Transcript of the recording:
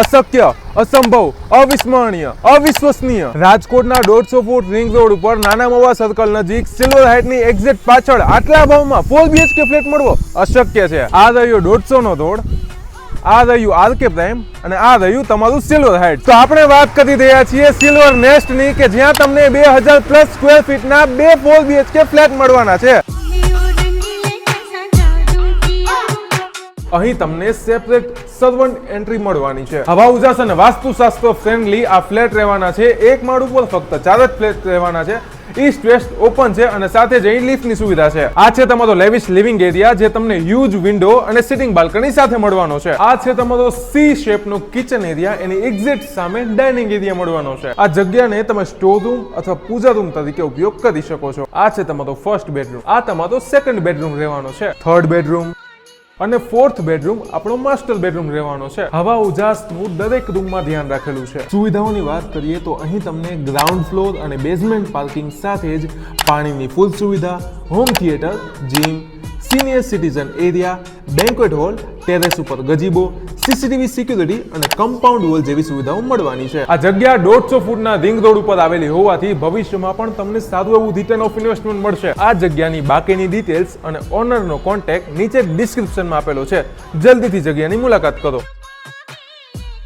અશક્ય અસંભવ, અવિસ્મરણીય, અવિશ્વસનીય. રાજકોટના દોઢસો ફૂટ રિંગ રોડ ઉપર નાના મોવા સર્કલ નજીક સિલ્વર હાઇટની એક્ઝેક્ટ પાછળ આટલા ભાવમાં ફોર બીએચકે ફ્લેટ મળવો અશક્ય છે. આ રહ્યો દોઢસો નો દોડ, આ રહ્યું આરકે પ્રાઇમ અને આ રહ્યું તમારું સિલ્વર હાઇટ તો આપણે વાત કરી રહ્યા છીએ સિલ્વર નેસ્ટની કે જ્યાં તમને બે હજાર પ્લસ સ્ક્વેર ફીટના બે ફોર બીએચકે ફ્લેટ મળવાના છે. અહીં તમને સેપરેટ સર્વન્ટ એન્ટ્રી મળવાની છે. હવા, ઉજાસ અને વાસ્તુશાસ્ત્ર ફ્રેન્ડલી આ ફ્લેટ રહેવાના છે. એક માળ ઉપર ફક્ત ચાર જ ફ્લેટ રહેવાના છે. ઈસ્ટ વેસ્ટ ઓપન છે અને સાથે જ અહીં લિફ્ટની સુવિધા છે. આ છે તમારો લેવિશ લિવિંગ એરિયા જે તમને હ્યુજ વિન્ડો અને સિટિંગ બાલ્કની સાથે મળવાનો છે. આ છે તમારો સી શેપનો કિચન એરિયા એની એક્ઝેક્ટ સામે ડાઇનિંગ એરિયા મળવાનો છે. આ જગ્યાને તમે સ્ટોર રૂમ અથવા પૂજા રૂમ તરીકે ઉપયોગ કરી શકો છો. આ છે તમારો ફર્સ્ટ બેડરૂમ આ તમારો સેકન્ડ બેડરૂમ રહેવાનો છે. થર્ડ બેડરૂમ અને ફોર્થ બેડરૂમ આપણો માસ્ટર બેડરૂમ રહેવાનો છે. હવા, ઉજાસનું દરેક રૂમમાં ધ્યાન રાખેલું છે. સુવિધાઓની વાત કરીએ તો અહીં તમને ગ્રાઉન્ડ ફ્લોર અને બેઝમેન્ટ પાર્કિંગ સાથે જ પાણીની ફૂલ સુવિધા home theatre gym senior citizen area banquet hall terrace ઉપર ગજીબો સીસીટીવી સિક્યુરિટી અને કમ્પાઉન્ડ વોલ જેવી સુવિધાઓ મળવાની છે. આ જગ્યા દોઢસો ફૂટના રિંગ રોડ ઉપર આવેલી હોવાથી ભવિષ્યમાં પણ તમને સારું એવું રિટર્ન ઓફ ઇન્વેસ્ટમેન્ટ મળશે. આ જગ્યાની બાકીની ડિટેલ્સ અને ઓનરનો કોન્ટેક્ટ નીચે ડિસ્ક્રિપ્શનમાં આપેલો છે. જલ્દીથી જગ્યાની મુલાકાત કરો.